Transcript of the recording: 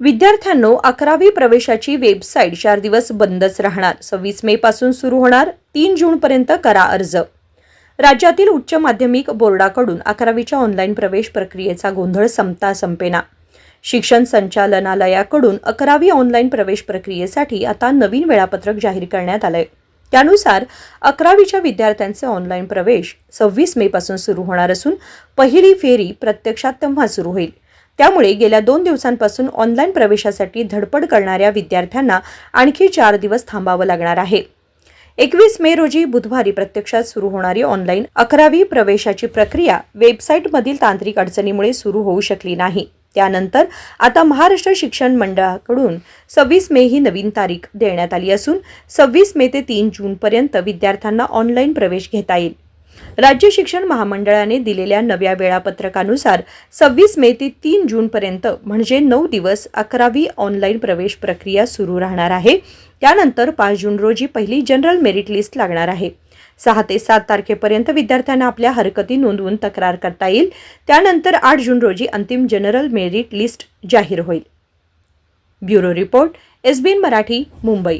विद्यार्थ्यांनो अकरावी प्रवेशाची वेबसाईट चार दिवस बंदच राहणार. सव्वीस मे पासून सुरू होणार. तीन जूनपर्यंत करा अर्ज. राज्यातील उच्च माध्यमिक बोर्डाकडून अकरावीच्या ऑनलाईन प्रवेश प्रक्रियेचा गोंधळ संपता संपेना. शिक्षण संचालनालयाकडून अकरावी ऑनलाईन प्रवेश प्रक्रियेसाठी आता नवीन वेळापत्रक जाहीर करण्यात आलंय. त्यानुसार अकरावीच्या विद्यार्थ्यांचे ऑनलाईन प्रवेश सव्वीस मे पासून सुरू होणार असून पहिली फेरी प्रत्यक्षात तेव्हा सुरू होईल. त्यामुळे गेल्या दोन दिवसांपासून ऑनलाईन प्रवेशासाठी धडपड करणाऱ्या विद्यार्थ्यांना आणखी चार दिवस थांबावं लागणार आहे. एकवीस मे रोजी बुधवारी प्रत्यक्षात सुरू होणारी ऑनलाईन अकरावी प्रवेशाची प्रक्रिया वेबसाईटमधील तांत्रिक अडचणीमुळे सुरू होऊ शकली नाही. त्यानंतर आता महाराष्ट्र शिक्षण मंडळाकडून सव्वीस मे ही नवीन तारीख देण्यात आली असून सव्वीस मे ते तीन जूनपर्यंत विद्यार्थ्यांना ऑनलाईन प्रवेश घेता येईल. राज्य शिक्षण महामंडळाने दिलेल्या नव्या वेळापत्रकानुसार सव्वीस मे ते तीन जूनपर्यंत म्हणजे नऊ दिवस अकरावी ऑनलाईन प्रवेश प्रक्रिया सुरू राहणार आहे. त्यानंतर पाच जून रोजी पहिली जनरल मेरिट लिस्ट लागणार आहे. सहा ते सात तारखेपर्यंत विद्यार्थ्यांना आपल्या हरकती नोंदवून तक्रार करता येईल. त्यानंतर आठ जून रोजी अंतिम जनरल मेरिट लिस्ट जाहीर होईल. Bureau report S Marathi Mumbai.